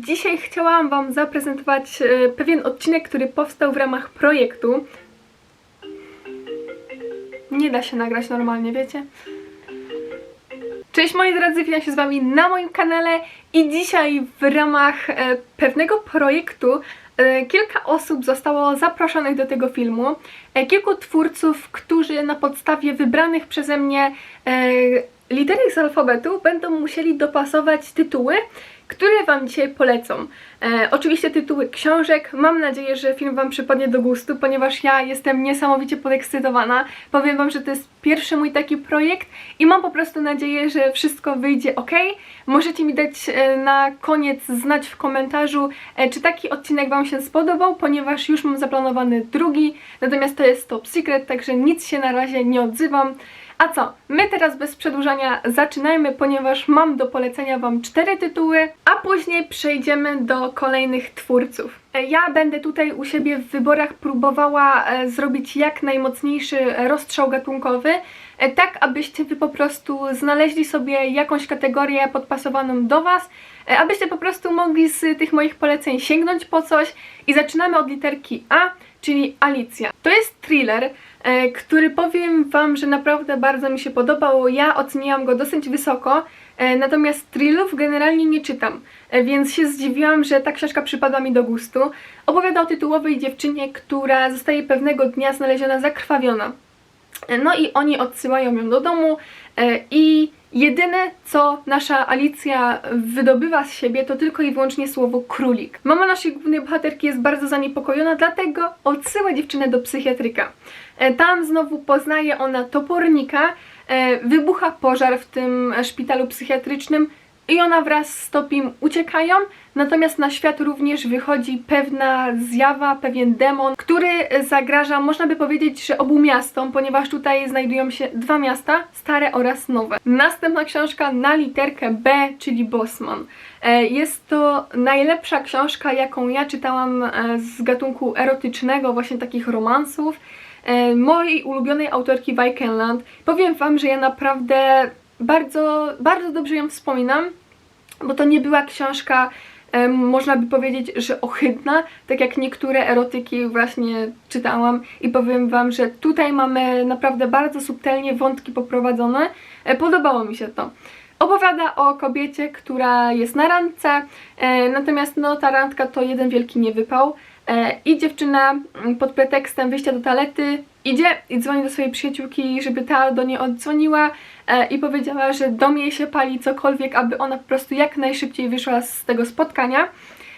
dzisiaj chciałam Wam zaprezentować e, pewien odcinek, który powstał w ramach projektu. Nie da się nagrać normalnie, wiecie? Cześć moi drodzy, witam się z Wami na moim kanale i dzisiaj w ramach e, pewnego projektu e, kilka osób zostało zaproszonych do tego filmu. Kilku twórców, którzy na podstawie wybranych przeze mnie literek z alfabetu będą musieli dopasować tytuły, które Wam dzisiaj polecą. E, oczywiście tytuły książek. Mam nadzieję, że film Wam przypadnie do gustu, ponieważ ja jestem niesamowicie podekscytowana. Powiem Wam, że to jest pierwszy mój taki projekt i mam po prostu nadzieję, że wszystko wyjdzie ok. Możecie mi dać e, na koniec znać w komentarzu, e, czy taki odcinek Wam się spodobał, ponieważ już mam zaplanowany drugi, natomiast to jest top secret, także nic się na razie nie odzywam. A co? My teraz bez przedłużania zaczynajmy, ponieważ mam do polecenia Wam cztery tytuły, a później przejdziemy do kolejnych twórców. E, Ja będę tutaj u siebie w wyborach próbowała e, zrobić jak najmocniejszy rozstrzał gatunkowy, e, tak abyście Wy po prostu znaleźli sobie jakąś kategorię podpasowaną do Was, abyście po prostu mogli z tych moich poleceń sięgnąć po coś i zaczynamy od literki A, czyli Alicja. To jest thriller, który powiem Wam, że naprawdę bardzo mi się podobał. Ja oceniłam go dosyć wysoko, e, natomiast thrillów generalnie nie czytam, e, więc się zdziwiłam, że ta książka przypadła mi do gustu. Opowiada o tytułowej dziewczynie, która zostaje pewnego dnia znaleziona zakrwawiona. E, No i oni odsyłają ją do domu e, i jedyne co nasza Alicja wydobywa z siebie to tylko i wyłącznie słowo królik. Mama naszej głównej bohaterki jest bardzo zaniepokojona, dlatego odsyła dziewczynę do psychiatryka. E, Tam znowu poznaje ona topornika, e, wybucha pożar w tym szpitalu psychiatrycznym i ona wraz z Topim uciekają, natomiast na świat również wychodzi pewna zjawa, pewien demon, który zagraża, można by powiedzieć, że obu miastom, ponieważ tutaj znajdują się dwa miasta, stare oraz nowe. Następna książka na literkę B, czyli Bosman. E, Jest to najlepsza książka, jaką ja czytałam z gatunku erotycznego, właśnie takich romansów mojej ulubionej autorki Weikenland. Powiem Wam, że ja naprawdę bardzo, bardzo dobrze ją wspominam, bo to nie była książka, em, można by powiedzieć, że ohydna, tak jak niektóre erotyki właśnie czytałam i powiem Wam, że tutaj mamy naprawdę bardzo subtelnie wątki poprowadzone. E, Podobało mi się to. Opowiada o kobiecie, która jest na randce, e, natomiast no, ta randka to jeden wielki niewypał e, i dziewczyna mm, pod pretekstem wyjścia do toalety idzie i dzwoni do swojej przyjaciółki, żeby ta do niej oddzwoniła e, i powiedziała, że dom jej się pali, cokolwiek, aby ona po prostu jak najszybciej wyszła z tego spotkania.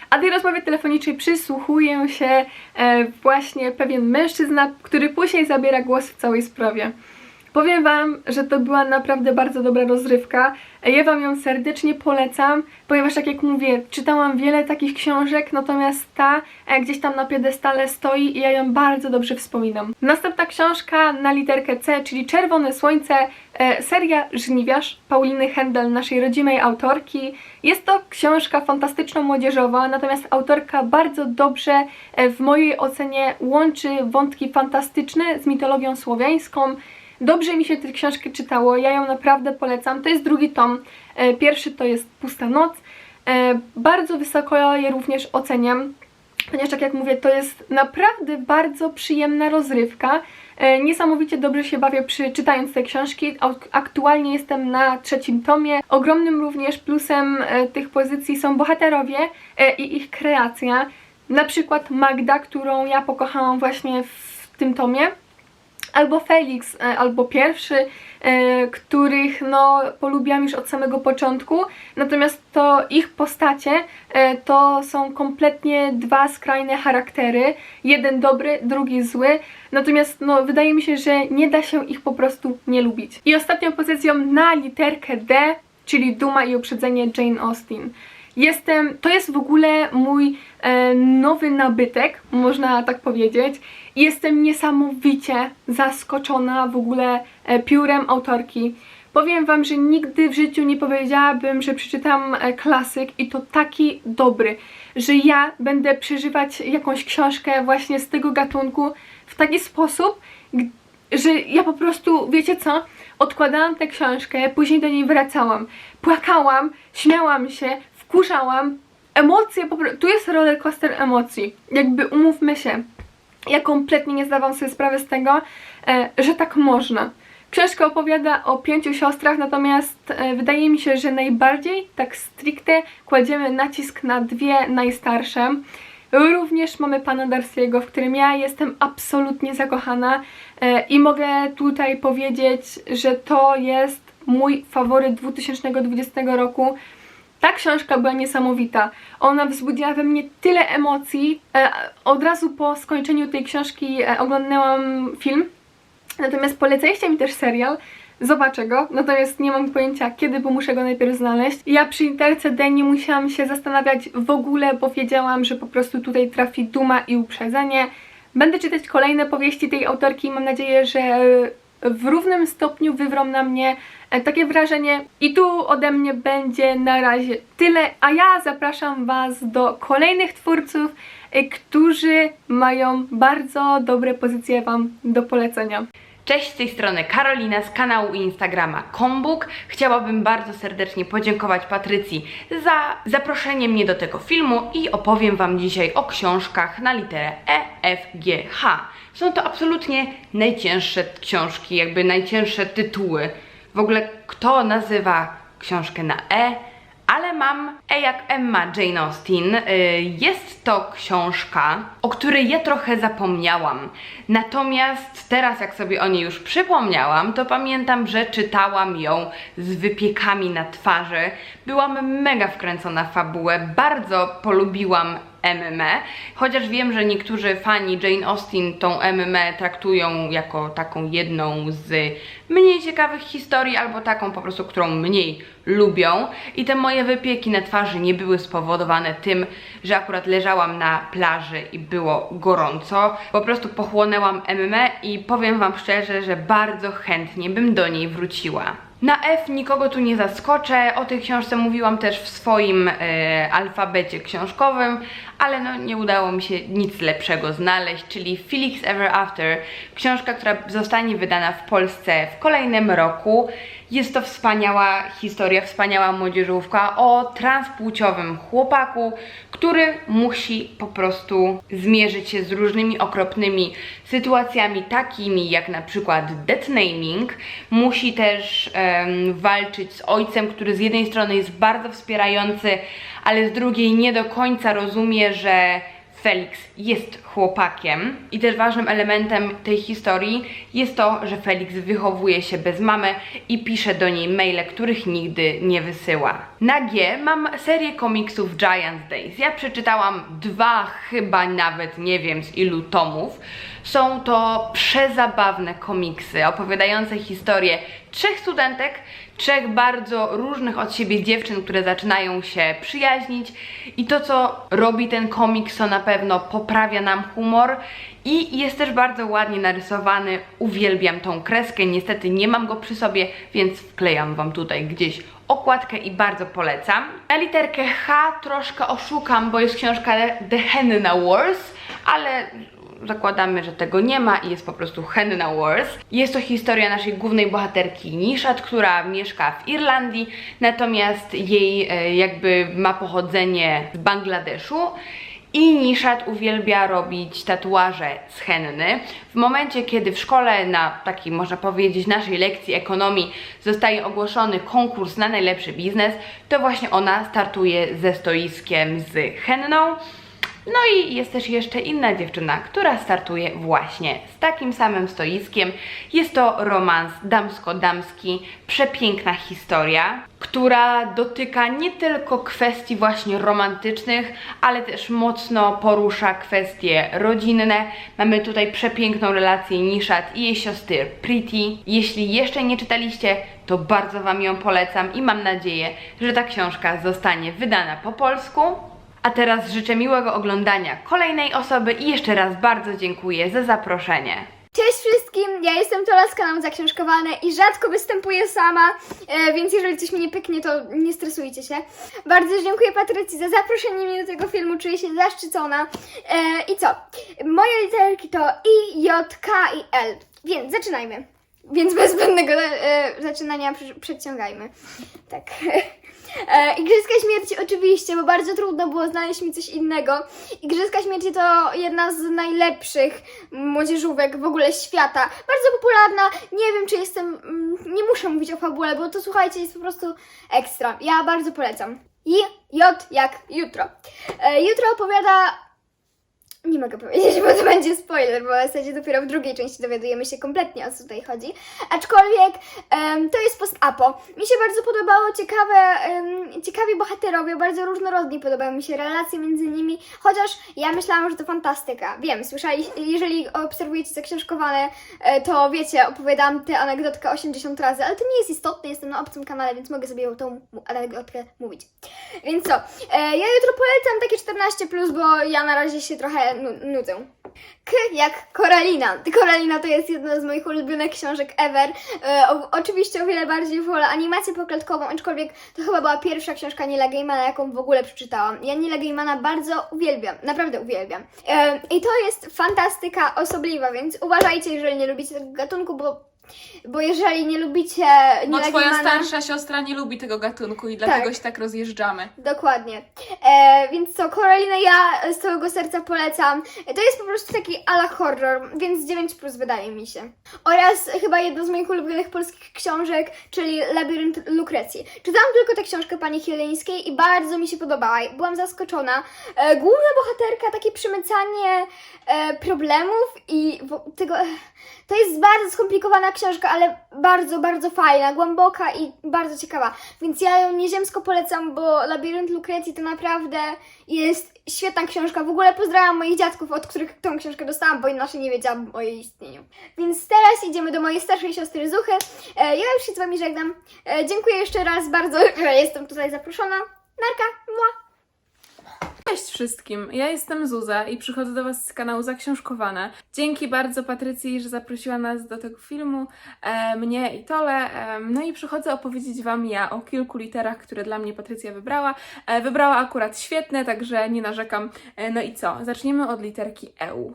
A tej rozmowie telefonicznej przysłuchuje się e, właśnie pewien mężczyzna, który później zabiera głos w całej sprawie. Powiem Wam, że to była naprawdę bardzo dobra rozrywka. Ja Wam ją serdecznie polecam, ponieważ tak jak mówię, czytałam wiele takich książek, natomiast ta e, gdzieś tam na piedestale stoi i ja ją bardzo dobrze wspominam. Następna książka na literkę C, czyli Czerwone Słońce, e, seria Żniwiarz Pauliny Händel, naszej rodzimej autorki. Jest to książka fantastyczno-młodzieżowa, natomiast autorka bardzo dobrze e, w mojej ocenie łączy wątki fantastyczne z mitologią słowiańską. Dobrze mi się tę książkę czytało, ja ją naprawdę polecam. To jest drugi tom. E, Pierwszy to jest Pusta Noc. E, Bardzo wysoko je również oceniam, ponieważ tak jak mówię, to jest naprawdę bardzo przyjemna rozrywka. E, Niesamowicie dobrze się bawię przy czytając te książki. Ak- Aktualnie jestem na trzecim tomie. Ogromnym również plusem tych pozycji są bohaterowie i ich kreacja. Na przykład Magda, którą ja pokochałam właśnie w tym tomie albo Felix, e, albo pierwszy, e, których no polubiłam już od samego początku, natomiast to ich postacie e, to są kompletnie dwa skrajne charaktery, jeden dobry, drugi zły, natomiast no wydaje mi się, że nie da się ich po prostu nie lubić. I ostatnią pozycją na literkę D, czyli Duma i uprzedzenie Jane Austen. Jestem, to jest w ogóle mój e, nowy nabytek, można tak powiedzieć. Jestem niesamowicie zaskoczona w ogóle e, piórem autorki. Powiem Wam, że nigdy w życiu nie powiedziałabym, że przeczytam e, klasyk i to taki dobry, że ja będę przeżywać jakąś książkę właśnie z tego gatunku w taki sposób, że ja po prostu, wiecie co, odkładałam tę książkę, później do niej wracałam, płakałam, śmiałam się, wkurzałam emocje, tu jest roller coaster emocji. Jakby umówmy się, ja kompletnie nie zdawałam sobie sprawy z tego, e, że tak można. Książka opowiada o pięciu siostrach, natomiast e, wydaje mi się, że najbardziej, tak stricte, kładziemy nacisk na dwie najstarsze. Również mamy pana Darcy'ego, w którym ja jestem absolutnie zakochana e, i mogę tutaj powiedzieć, że to jest mój faworyt 2020 roku. Ta książka była niesamowita. Ona wzbudziła we mnie tyle emocji. E, Od razu po skończeniu tej książki e, oglądałam film. Natomiast polecaliście mi też serial. Zobaczę go, natomiast nie mam pojęcia kiedy, bo muszę go najpierw znaleźć. Ja przy literce D nie musiałam się zastanawiać w ogóle, bo wiedziałam, że po prostu tutaj trafi duma i uprzedzenie. Będę czytać kolejne powieści tej autorki i mam nadzieję, że w równym stopniu wywrą na mnie e, takie wrażenie. I tu ode mnie będzie na razie tyle, a ja zapraszam Was do kolejnych twórców, e, którzy mają bardzo dobre pozycje Wam do polecenia. Cześć, z tej strony Karolina z kanału i Instagrama Kombuk. Chciałabym bardzo serdecznie podziękować Patrycji za zaproszenie mnie do tego filmu i opowiem Wam dzisiaj o książkach na literę E, F, G, H. Są to absolutnie najcięższe książki, jakby najcięższe tytuły. W ogóle kto nazywa książkę na E? Ale mam E jak Emma Jane Austen. Y, Jest to książka, o której ja trochę zapomniałam. Natomiast teraz, jak sobie o niej już przypomniałam, to pamiętam, że czytałam ją z wypiekami na twarzy. Byłam mega wkręcona w fabułę, bardzo polubiłam MMA, chociaż wiem, że niektórzy fani Jane Austen tą MMA traktują jako taką jedną z mniej ciekawych historii, albo taką po prostu, którą mniej lubią. I te moje wypieki na twarzy nie były spowodowane tym, że akurat leżałam na plaży i było gorąco. Po prostu pochłonęłam MMA i powiem Wam szczerze, że bardzo chętnie bym do niej wróciła. Na F nikogo tu nie zaskoczę. O tej książce mówiłam też w swoim e, alfabecie książkowym, ale no nie udało mi się nic lepszego znaleźć, czyli Felix Ever After. Książka, która zostanie wydana w Polsce w kolejnym roku. Jest to wspaniała historia, wspaniała młodzieżówka o transpłciowym chłopaku, który musi po prostu zmierzyć się z różnymi okropnymi sytuacjami, takimi jak na przykład death naming. Musi też em, walczyć z ojcem, który z jednej strony jest bardzo wspierający, ale z drugiej nie do końca rozumie, że Felix jest chłopakiem i też ważnym elementem tej historii jest to, że Felix wychowuje się bez mamy i pisze do niej maile, których nigdy nie wysyła. Na G mam serię komiksów Giant Days. Ja przeczytałam dwa, chyba nawet nie wiem z ilu tomów. Są to przezabawne komiksy opowiadające historię trzech studentek, trzech bardzo różnych od siebie dziewczyn, które zaczynają się przyjaźnić i to co robi ten komiks to na pewno poprawia nam humor i jest też bardzo ładnie narysowany. Uwielbiam tą kreskę, niestety nie mam go przy sobie, więc wklejam Wam tutaj gdzieś okładkę i bardzo polecam. Na literkę H troszkę oszukam, bo jest książka The Henna Wars, ale zakładamy, że tego nie ma i jest po prostu Henna Wars. Jest to historia naszej głównej bohaterki Nishat, która mieszka w Irlandii, natomiast jej e, jakby ma pochodzenie z Bangladeszu. I Nishat uwielbia robić tatuaże z henny. W momencie, kiedy w szkole na takiej, można powiedzieć, naszej lekcji ekonomii zostaje ogłoszony konkurs na najlepszy biznes, to właśnie ona startuje ze stoiskiem z henną. No i jest też jeszcze inna dziewczyna, która startuje właśnie z takim samym stoiskiem. Jest to romans damsko-damski, przepiękna historia, która dotyka nie tylko kwestii właśnie romantycznych, ale też mocno porusza kwestie rodzinne. Mamy tutaj przepiękną relację Nishat i jej siostry Pretty. Jeśli jeszcze nie czytaliście, to bardzo Wam ją polecam i mam nadzieję, że ta książka zostanie wydana po polsku. A teraz życzę miłego oglądania kolejnej osoby i jeszcze raz bardzo dziękuję za zaproszenie. Cześć wszystkim, ja jestem Tola z kanału Zaksiążkowane i rzadko występuję sama, e, więc jeżeli coś mi nie pyknie, to nie stresujcie się. Bardzo dziękuję Patrycji za zaproszenie mnie do tego filmu, czuję się zaszczycona. E, I co? Moje literki to I, J, K i L, więc zaczynajmy. Więc bez zbędnego e, zaczynania przy- przedciągajmy. Tak. E, Igrzyska Śmierci oczywiście, bo bardzo trudno było znaleźć mi coś innego. Igrzyska Śmierci to jedna z najlepszych młodzieżówek w ogóle świata. Bardzo popularna, nie wiem czy jestem, mm, nie muszę mówić o fabule, bo to słuchajcie, jest po prostu ekstra. Ja bardzo polecam. I J jak jutro. E, jutro opowiada nie mogę powiedzieć, bo to będzie spoiler, bo w zasadzie dopiero w drugiej części dowiadujemy się kompletnie o co tutaj chodzi. Aczkolwiek em, to jest post-apo. Mi się bardzo podobało, ciekawe, em, ciekawi bohaterowie, bardzo różnorodni podobały mi się relacje między nimi, chociaż ja myślałam, że to fantastyka. Wiem, słyszeli, jeżeli obserwujecie zaksiążkowane, e, to wiecie, opowiadam tę anegdotkę 80 razy, ale to nie jest istotne, jestem na obcym kanale, więc mogę sobie tą anegdotkę mówić. Więc co, e, ja jutro polecam takie 14+, bo ja na razie się trochę nu- nudzę. K jak Koralina. Koralina to jest jedna z moich ulubionych książek ever. E, o, oczywiście o wiele bardziej wolę animację poklatkową, aczkolwiek to chyba była pierwsza książka Nila Gaimana, jaką w ogóle przeczytałam. Ja Nila Gaimana bardzo uwielbiam, naprawdę uwielbiam. E, I to jest fantastyka osobliwa, więc uważajcie, jeżeli nie lubicie tego gatunku, bo, bo jeżeli nie lubicie Bo Nila twoja Gaimana... starsza siostra nie lubi tego gatunku i dlatego Tak. się tak rozjeżdżamy. Dokładnie. E, więc co, Koralinę ja z całego serca polecam. To jest po prostu taki ala horror, więc 9 plus wydaje mi się. Oraz chyba jedna z moich ulubionych polskich książek, czyli Labirynt Lukrecji. Czytałam tylko tę książkę pani Chileńskiej i bardzo mi się podobała. Byłam zaskoczona. E, główna bohaterka, takie przemycanie e, problemów i wo- tego... To jest bardzo skomplikowana książka, ale bardzo, bardzo fajna, głęboka i bardzo ciekawa. Więc ja ją nieziemsko polecam, bo Labirynt Lukrecji to naprawdę jest świetna książka. W ogóle pozdrawiam moich dziadków, od których tą książkę dostałam, bo inaczej nie wiedziałam o jej istnieniu. Więc teraz idziemy do mojej starszej siostry Zuchy. E, ja już się z Wami żegnam. E, dziękuję jeszcze raz bardzo, że jestem tutaj zaproszona. Narka, mua. Cześć wszystkim, ja jestem Zuza i przychodzę do Was z kanału Zaksiążkowane. Dzięki bardzo Patrycji, że zaprosiła nas do tego filmu, e, mnie i Tole. E, no i przychodzę opowiedzieć Wam ja o kilku literach, które dla mnie Patrycja wybrała. E, wybrała akurat świetne, także nie narzekam. E, no i co? Zaczniemy od literki EU.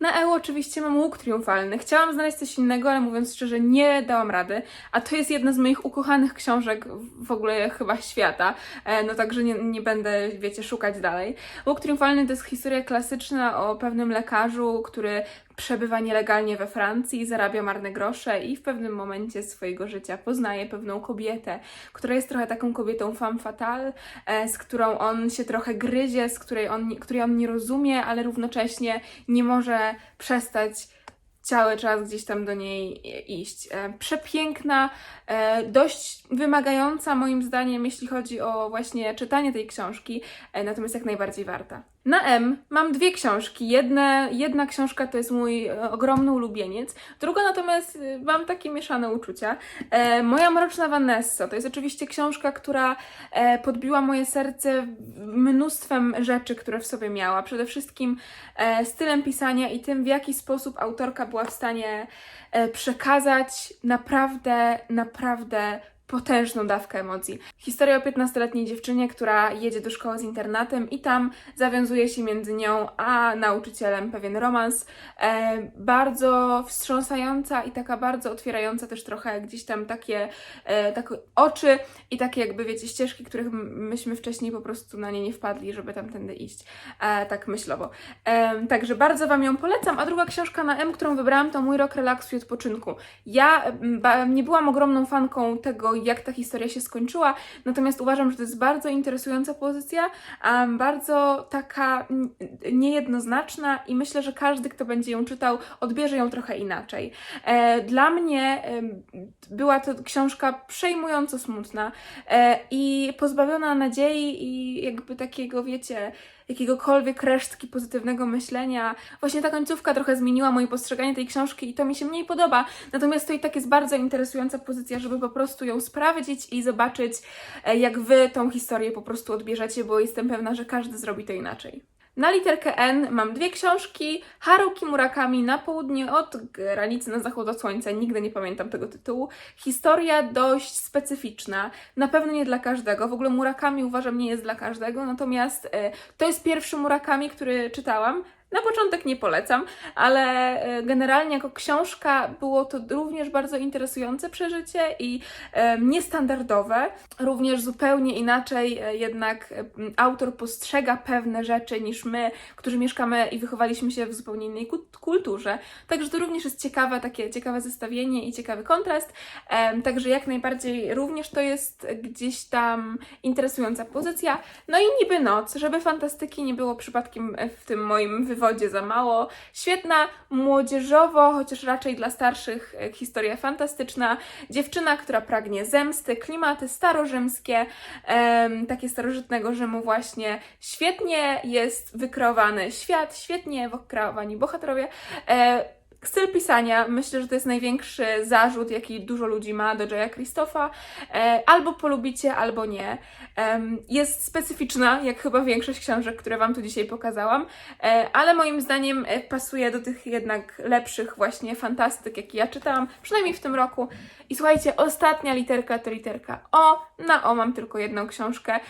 Na EU oczywiście mam łuk triumfalny. Chciałam znaleźć coś innego, ale mówiąc szczerze, nie dałam rady. A to jest jedna z moich ukochanych książek w ogóle chyba świata. E, no także nie, nie będę, wiecie, szukać dalej. Łuk triumfalny to jest historia klasyczna o pewnym lekarzu, który przebywa nielegalnie we Francji, zarabia marne grosze i w pewnym momencie swojego życia poznaje pewną kobietę, która jest trochę taką kobietą femme fatale, e, z którą on się trochę gryzie, z której on, której on nie rozumie, ale równocześnie nie może przestać cały czas gdzieś tam do niej iść. E, Przepiękna, e, dość wymagająca moim zdaniem, jeśli chodzi o właśnie czytanie tej książki, natomiast jak najbardziej warta. Na M mam dwie książki. Jedne, jedna książka to jest mój e, ogromny ulubieniec, druga natomiast e, mam takie mieszane uczucia. E, Moja mroczna Vanessa to jest oczywiście książka, która e, podbiła moje serce mnóstwem rzeczy, które w sobie miała. Przede wszystkim e, stylem pisania i tym, w jaki sposób autorka była w stanie e, przekazać naprawdę, naprawdę potężną dawkę emocji. Historia o 15-letniej dziewczynie, która jedzie do szkoły z internatem i tam zawiązuje się między nią a nauczycielem pewien romans. E, bardzo wstrząsająca i taka bardzo otwierająca też trochę gdzieś tam takie, e, takie oczy i takie jakby wiecie ścieżki, których myśmy wcześniej po prostu na nie nie wpadli, żeby tamtędy iść. E, tak myślowo. Em, także bardzo Wam ją polecam. A druga książka na M, którą wybrałam, to Mój rok relaksu i odpoczynku. Ja ba, nie byłam ogromną fanką tego, jak ta historia się skończyła, natomiast uważam, że to jest bardzo interesująca pozycja, em, bardzo taka niejednoznaczna i myślę, że każdy, kto będzie ją czytał, odbierze ją trochę inaczej. E, dla mnie em, była to książka przejmująco smutna e, i pozbawiona nadziei i jakby takiego, wiecie, jakiegokolwiek resztki pozytywnego myślenia. Właśnie ta końcówka trochę zmieniła moje postrzeganie tej książki i to mi się mniej podoba. Natomiast to i tak jest bardzo interesująca pozycja, żeby po prostu ją sprawdzić i zobaczyć, e, jak wy tą historię po prostu odbierzecie, bo jestem pewna, że każdy zrobi to inaczej. Na literkę N mam dwie książki. Haruki Murakami na południe od granicy na zachód od słońca. Nigdy nie pamiętam tego tytułu. Historia dość specyficzna. Na pewno nie dla każdego. W ogóle Murakami uważam nie jest dla każdego. Natomiast e, to jest pierwszy Murakami, który czytałam. Na początek nie polecam, ale e, generalnie jako książka było to również bardzo interesujące przeżycie i e, niestandardowe. Również zupełnie inaczej e, jednak autor postrzega pewne rzeczy niż my, którzy mieszkamy i wychowaliśmy się w zupełnie innej ku- kulturze. Także to również jest ciekawe, takie ciekawe zestawienie i ciekawy kontrast. Także jak najbardziej również to jest gdzieś tam interesująca pozycja. No i niby noc, żeby fantastyki nie było przypadkiem w tym moim wywodzie za mało. Świetna, młodzieżowo, chociaż raczej dla starszych e, historia fantastyczna. Dziewczyna, która pragnie zemsty, klimaty starorzymskie, takie starożytnego Rzymu właśnie. Świetnie jest wykreowany świat, świetnie wykreowani bohaterowie. Styl pisania, myślę, że to jest największy zarzut, jaki dużo ludzi ma do Jaya Christopha. E, albo polubicie, albo nie. Jest specyficzna, jak chyba większość książek, które Wam tu dzisiaj pokazałam, e, ale moim zdaniem e, pasuje do tych jednak lepszych właśnie fantastyk, jakie ja czytałam, przynajmniej w tym roku. I słuchajcie, ostatnia literka to literka O. Na O mam tylko jedną książkę,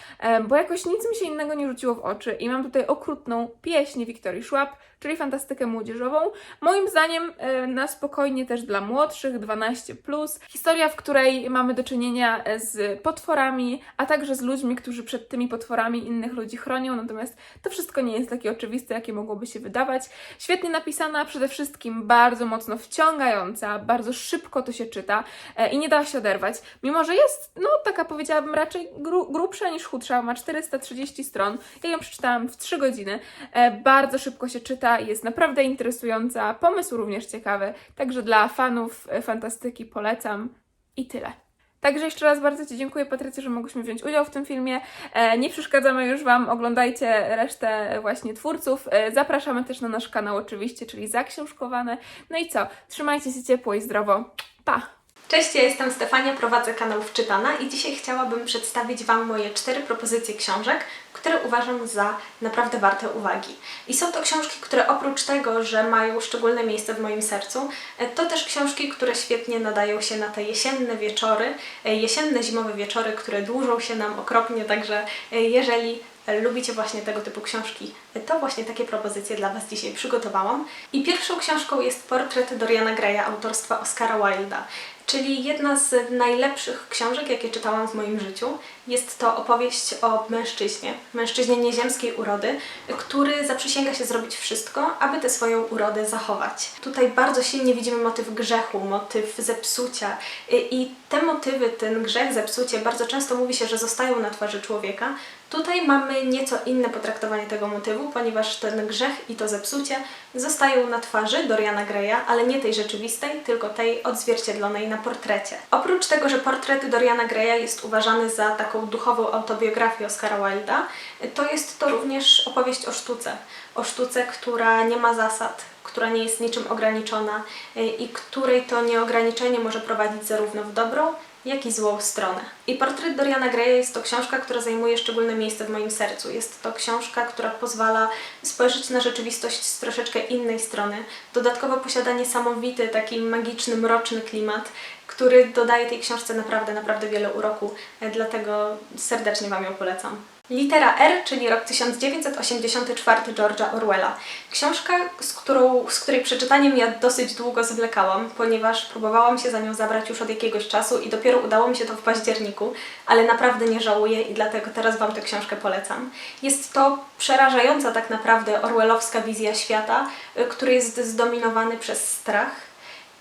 bo jakoś nic mi się innego nie rzuciło w oczy i mam tutaj okrutną pieśń Wiktorii Szłap, czyli fantastykę młodzieżową. Moim zdaniem e, na spokojnie też dla młodszych, 12+. Plus. Historia, w której mamy do czynienia e, z potworami, a także z ludźmi, którzy przed tymi potworami innych ludzi chronią, natomiast to wszystko nie jest takie oczywiste, jakie mogłoby się wydawać. Świetnie napisana, przede wszystkim bardzo mocno wciągająca, bardzo szybko to się czyta e, i nie da się oderwać. Mimo, że jest, no taka powiedziałabym raczej gru, grubsza niż chudsza, ma 430 stron. Ja ją przeczytałam w 3 godziny. E, bardzo szybko się czyta, jest naprawdę interesująca, pomysł również ciekawy, także dla fanów e, fantastyki polecam i tyle. Także jeszcze raz bardzo Ci dziękuję, Patrycja, że mogłyśmy wziąć udział w tym filmie. E, nie przeszkadzamy już Wam, oglądajcie resztę właśnie twórców. E, zapraszamy też na nasz kanał oczywiście, czyli Zaksiążkowane. No i co? Trzymajcie się ciepło i zdrowo. Pa! Cześć, ja jestem Stefania, prowadzę kanał Wczytana i dzisiaj chciałabym przedstawić Wam moje cztery propozycje książek, które uważam za naprawdę warte uwagi. I są to książki, które oprócz tego, że mają szczególne miejsce w moim sercu, e, to też książki, które świetnie nadają się na te jesienne wieczory, e, jesienne, zimowe wieczory, które dłużą się nam okropnie, także e, jeżeli lubicie właśnie tego typu książki, to właśnie takie propozycje dla Was dzisiaj przygotowałam. I pierwszą książką jest Portret Doriana Greya autorstwa Oscara Wilda, czyli jedna z najlepszych książek, jakie czytałam w moim życiu. Jest to opowieść o mężczyźnie, mężczyźnie nieziemskiej urody, który zaprzysięga się zrobić wszystko, aby tę swoją urodę zachować. Tutaj bardzo silnie widzimy motyw grzechu, motyw zepsucia i- te motywy, ten grzech, zepsucie, bardzo często mówi się, że zostają na twarzy człowieka. Tutaj mamy nieco inne potraktowanie tego motywu, ponieważ ten grzech i to zepsucie zostają na twarzy Doriana Greya, ale nie tej rzeczywistej, tylko tej odzwierciedlonej na portrecie. Oprócz tego, że portret Doriana Greya jest uważany za taką duchową autobiografię Oscara Wilda, to jest to również opowieść o sztuce. O sztuce, która nie ma zasad, która nie jest niczym ograniczona y, i której to nieograniczenie może prowadzić zarówno w dobrą, jak i złą stronę. I portret Doriana Greya jest to książka, która zajmuje szczególne miejsce w moim sercu. Jest to książka, która pozwala spojrzeć na rzeczywistość z troszeczkę innej strony. Dodatkowo posiada niesamowity, taki magiczny, mroczny klimat, który dodaje tej książce naprawdę, naprawdę wiele uroku. E, Dlatego serdecznie Wam ją polecam. Litera R, czyli rok 1984 George'a Orwella. Książka, z, którą, z której przeczytaniem ja dosyć długo zwlekałam, ponieważ próbowałam się za nią zabrać już od jakiegoś czasu i dopiero udało mi się to w październiku, ale naprawdę nie żałuję i dlatego teraz Wam tę książkę polecam. Jest to przerażająca tak naprawdę orwellowska wizja świata, y, który jest zdominowany przez strach.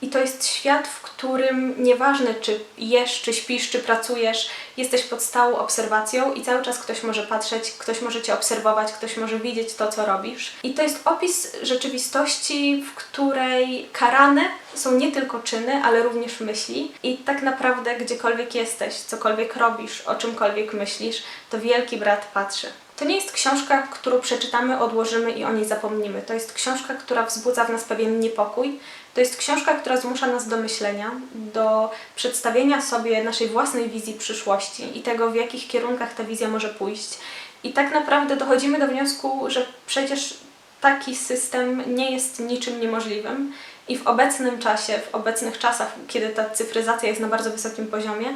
I to jest świat, w którym nieważne czy jesz, czy śpisz, czy pracujesz, jesteś pod stałą obserwacją i cały czas ktoś może patrzeć, ktoś może cię obserwować, ktoś może widzieć to, co robisz. I to jest opis rzeczywistości, w której karane są nie tylko czyny, ale również myśli. I tak naprawdę gdziekolwiek jesteś, cokolwiek robisz, o czymkolwiek myślisz, to wielki brat patrzy. To nie jest książka, którą przeczytamy, odłożymy i o niej zapomnimy. To jest książka, która wzbudza w nas pewien niepokój. To jest książka, która zmusza nas do myślenia, do przedstawienia sobie naszej własnej wizji przyszłości i tego, w jakich kierunkach ta wizja może pójść. I tak naprawdę dochodzimy do wniosku, że przecież taki system nie jest niczym niemożliwym i w obecnym czasie, w obecnych czasach, kiedy ta cyfryzacja jest na bardzo wysokim poziomie,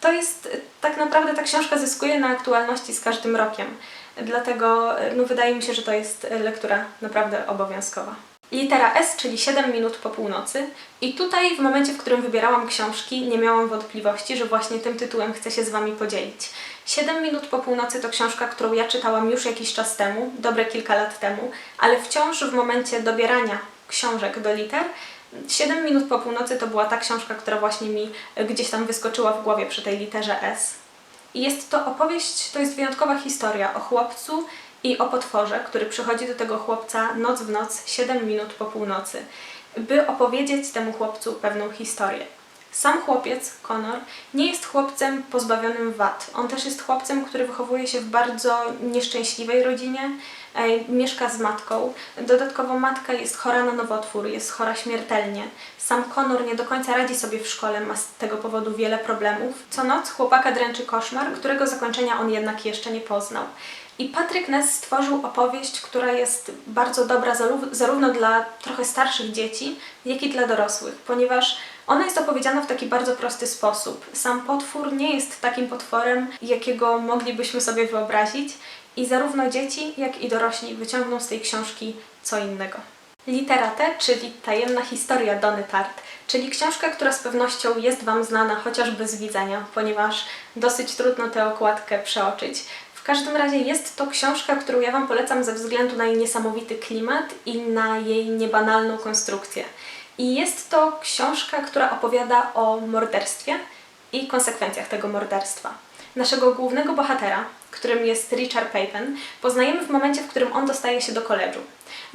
to jest tak naprawdę ta książka zyskuje na aktualności z każdym rokiem. dlatego no, wydaje mi się, że to jest lektura naprawdę obowiązkowa. Litera S, czyli 7 minut po północy. I tutaj w momencie, w którym wybierałam książki, nie miałam wątpliwości, że właśnie tym tytułem chcę się z Wami podzielić. 7 minut po północy to książka, którą ja czytałam już jakiś czas temu, dobre kilka lat temu, ale wciąż w momencie dobierania książek do liter 7 minut po północy to była ta książka, która właśnie mi gdzieś tam wyskoczyła w głowie przy tej literze S. I jest to opowieść, to jest wyjątkowa historia o chłopcu i o potworze, który przychodzi do tego chłopca noc w noc, 7 minut po północy, by opowiedzieć temu chłopcu pewną historię. Sam chłopiec, Connor, nie jest chłopcem pozbawionym wad. On też jest chłopcem, który wychowuje się w bardzo nieszczęśliwej rodzinie, mieszka z matką. Dodatkowo matka jest chora na nowotwór, jest chora śmiertelnie. Sam Connor nie do końca radzi sobie w szkole, ma z tego powodu wiele problemów. Co noc chłopaka dręczy koszmar, którego zakończenia on jednak jeszcze nie poznał. I Patryk Ness stworzył opowieść, która jest bardzo dobra zaró- zarówno dla trochę starszych dzieci, jak i dla dorosłych, ponieważ ona jest opowiedziana w taki bardzo prosty sposób. Sam potwór nie jest takim potworem, jakiego moglibyśmy sobie wyobrazić, i zarówno dzieci, jak i dorośli wyciągną z tej książki co innego. Litera T, czyli Tajemna historia Dony Tart, czyli książka, która z pewnością jest Wam znana chociażby z widzenia, ponieważ dosyć trudno tę okładkę przeoczyć. Każdym razie jest to książka, którą ja Wam polecam ze względu na jej niesamowity klimat i na jej niebanalną konstrukcję. I jest to książka, która opowiada o morderstwie i konsekwencjach tego morderstwa. Naszego głównego bohatera, którym jest Richard Peyton, poznajemy w momencie, w którym on dostaje się do koledżu.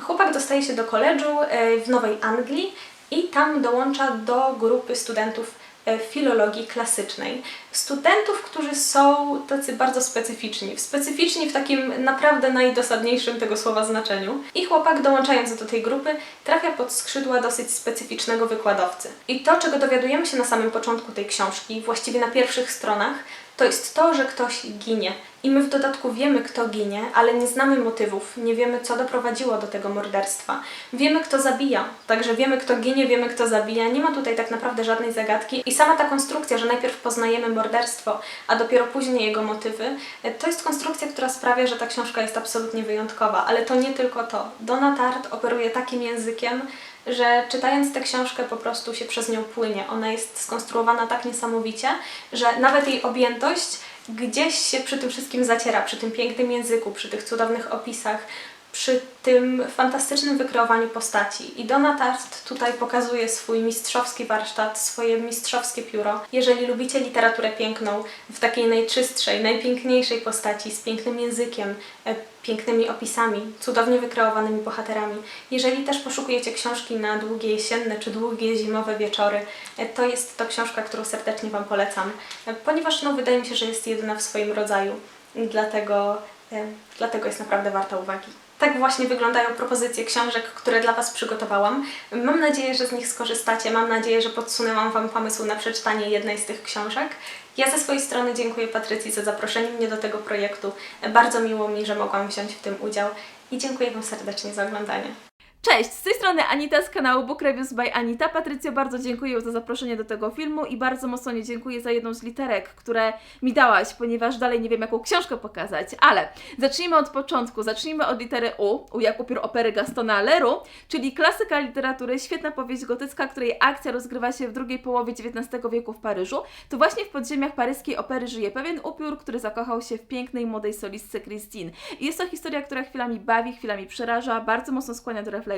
Chłopak dostaje się do koledżu e, w Nowej Anglii i tam dołącza do grupy studentów filologii klasycznej. Studentów, którzy są tacy bardzo specyficzni. Specyficzni w takim naprawdę najdosadniejszym tego słowa znaczeniu. I chłopak, dołączając do tej grupy, trafia pod skrzydła dosyć specyficznego wykładowcy. I to, czego dowiadujemy się na samym początku tej książki, właściwie na pierwszych stronach, to jest to, że ktoś ginie. I my w dodatku wiemy, kto ginie, ale nie znamy motywów, nie wiemy, co doprowadziło do tego morderstwa. Wiemy, kto zabija, także wiemy, kto ginie, wiemy, kto zabija. Nie ma tutaj tak naprawdę żadnej zagadki. I sama ta konstrukcja, że najpierw poznajemy morderstwo, a dopiero później jego motywy, e, to jest konstrukcja, która sprawia, że ta książka jest absolutnie wyjątkowa. Ale to nie tylko to. Donna operuje takim językiem, że czytając tę książkę po prostu się przez nią płynie. Ona jest skonstruowana tak niesamowicie, że nawet jej objętość gdzieś się przy tym wszystkim zaciera, przy tym pięknym języku, przy tych cudownych opisach, przy tym fantastycznym wykreowaniu postaci. I Donna Tart tutaj pokazuje swój mistrzowski warsztat, swoje mistrzowskie pióro. Jeżeli lubicie literaturę piękną w takiej najczystszej, najpiękniejszej postaci, z pięknym językiem, e, pięknymi opisami, cudownie wykreowanymi bohaterami, jeżeli też poszukujecie książki na długie jesienne czy długie zimowe wieczory, e, to jest to książka, którą serdecznie Wam polecam, e, ponieważ no, wydaje mi się, że jest jedyna w swoim rodzaju, dlatego, dlatego jest naprawdę warta uwagi. Tak właśnie wyglądają propozycje książek, które dla Was przygotowałam. Mam nadzieję, że z nich skorzystacie. Mam nadzieję, że podsunęłam Wam pomysł na przeczytanie jednej z tych książek. Ja ze swojej strony dziękuję Patrycji za zaproszenie mnie do tego projektu. Bardzo miło mi, że mogłam wziąć w tym udział i dziękuję Wam serdecznie za oglądanie. Cześć, z tej strony Anita z kanału Book Reviews by Anita. Patrycjo, bardzo dziękuję za zaproszenie do tego filmu i bardzo mocno nie dziękuję za jedną z literek, które mi dałaś, ponieważ dalej nie wiem, jaką książkę pokazać. Ale zacznijmy od początku. Zacznijmy od litery U, jak upiór opery Gastona Leru, czyli klasyka literatury, świetna powieść gotycka, której akcja rozgrywa się w drugiej połowie XIX wieku w Paryżu. To właśnie w podziemiach paryskiej opery żyje pewien upiór, który zakochał się w pięknej młodej solistce Christine. I jest to historia, która chwilami bawi, chwilami przeraża, bardzo mocno skłania do refleksji.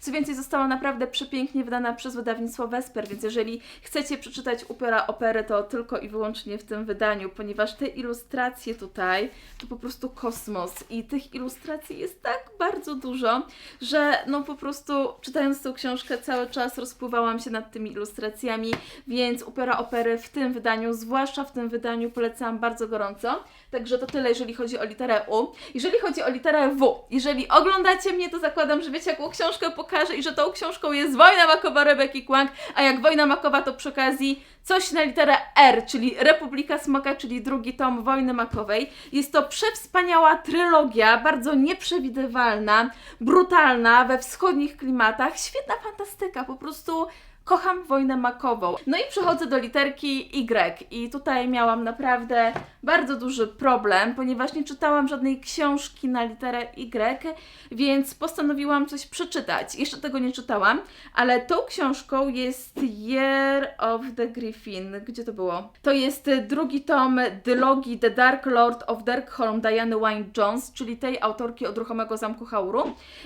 Co więcej, została naprawdę przepięknie wydana przez wydawnictwo Vesper, więc jeżeli chcecie przeczytać upiora opery, to tylko i wyłącznie w tym wydaniu, ponieważ te ilustracje tutaj to po prostu kosmos i tych ilustracji jest tak bardzo dużo, że no po prostu czytając tę książkę cały czas rozpływałam się nad tymi ilustracjami, więc upiora opery w tym wydaniu, zwłaszcza w tym wydaniu polecam bardzo gorąco. Także to tyle, jeżeli chodzi o literę U. Jeżeli chodzi o literę W, jeżeli oglądacie mnie, to zakładam, że wiecie, jaką książkę pokażę i że tą książką jest Wojna Makowa Rebeki Kłang, a jak Wojna Makowa, to przy okazji coś na literę R, czyli Republika Smoka, czyli drugi tom Wojny Makowej. Jest to przewspaniała trylogia, bardzo nieprzewidywalna, brutalna, we wschodnich klimatach, świetna fantastyka, po prostu Kocham wojnę makową. No i przechodzę do literki Y i tutaj miałam naprawdę bardzo duży problem, ponieważ nie czytałam żadnej książki na literę Y, więc postanowiłam coś przeczytać. Jeszcze tego nie czytałam, ale tą książką jest Year of the Griffin. Gdzie to było? To jest drugi tom dylogii The Dark Lord of Darkholm Diany Wynne Jones, czyli tej autorki Odruchomego Zamku Hauru.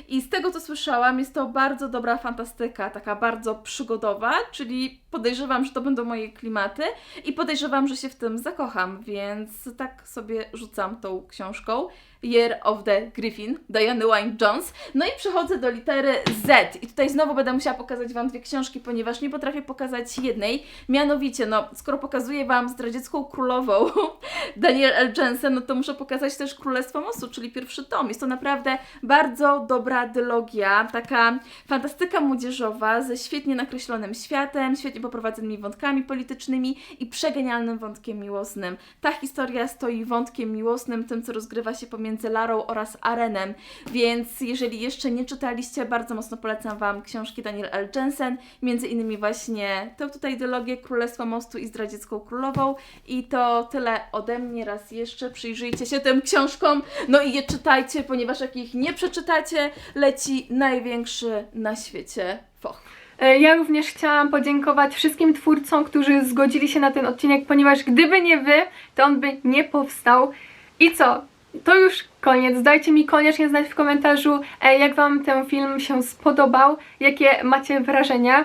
I z tego co słyszałam, jest to bardzo dobra fantastyka, taka bardzo przygodowa, czyli podejrzewam, że to będą moje klimaty i podejrzewam, że się w tym zakocham, więc tak sobie rzucam tą książką. Year of the Griffin, Diany Wynne Jones. No i przechodzę do litery Z. I tutaj znowu będę musiała pokazać Wam dwie książki, ponieważ nie potrafię pokazać jednej. Mianowicie, no, skoro pokazuję Wam zdradziecką królową Daniel L. Jensen, no to muszę pokazać też Królestwo Mostu, czyli pierwszy tom. Jest to naprawdę bardzo dobra dylogia, taka fantastyka młodzieżowa ze świetnie nakreślonym światem, świetnie poprowadzonymi wątkami politycznymi i przegenialnym wątkiem miłosnym. Ta historia stoi wątkiem miłosnym, tym co rozgrywa się pomiędzy Larą oraz Arenem, więc jeżeli jeszcze nie czytaliście, bardzo mocno polecam Wam książki Daniel L. Jensen, między innymi właśnie tę tutaj dylogię Królestwa Mostu i Zdradziecką Królową i to tyle ode mnie raz jeszcze. Przyjrzyjcie się tym książkom, no i je czytajcie, ponieważ jak ich nie przeczytacie, leci największy na świecie foch. E, Ja również chciałam podziękować wszystkim twórcom, którzy zgodzili się na ten odcinek, ponieważ gdyby nie wy, to on by nie powstał. I co? To już koniec. Dajcie mi koniecznie znać w komentarzu, e, jak Wam ten film się spodobał, jakie macie wrażenia.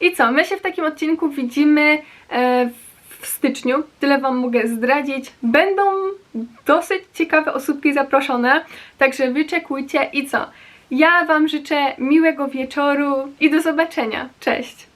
I co? My się w takim odcinku widzimy e, w styczniu. Tyle Wam mogę zdradzić. Będą dosyć ciekawe osóbki zaproszone, także wyczekujcie. I co? Ja Wam życzę miłego wieczoru i do zobaczenia. Cześć!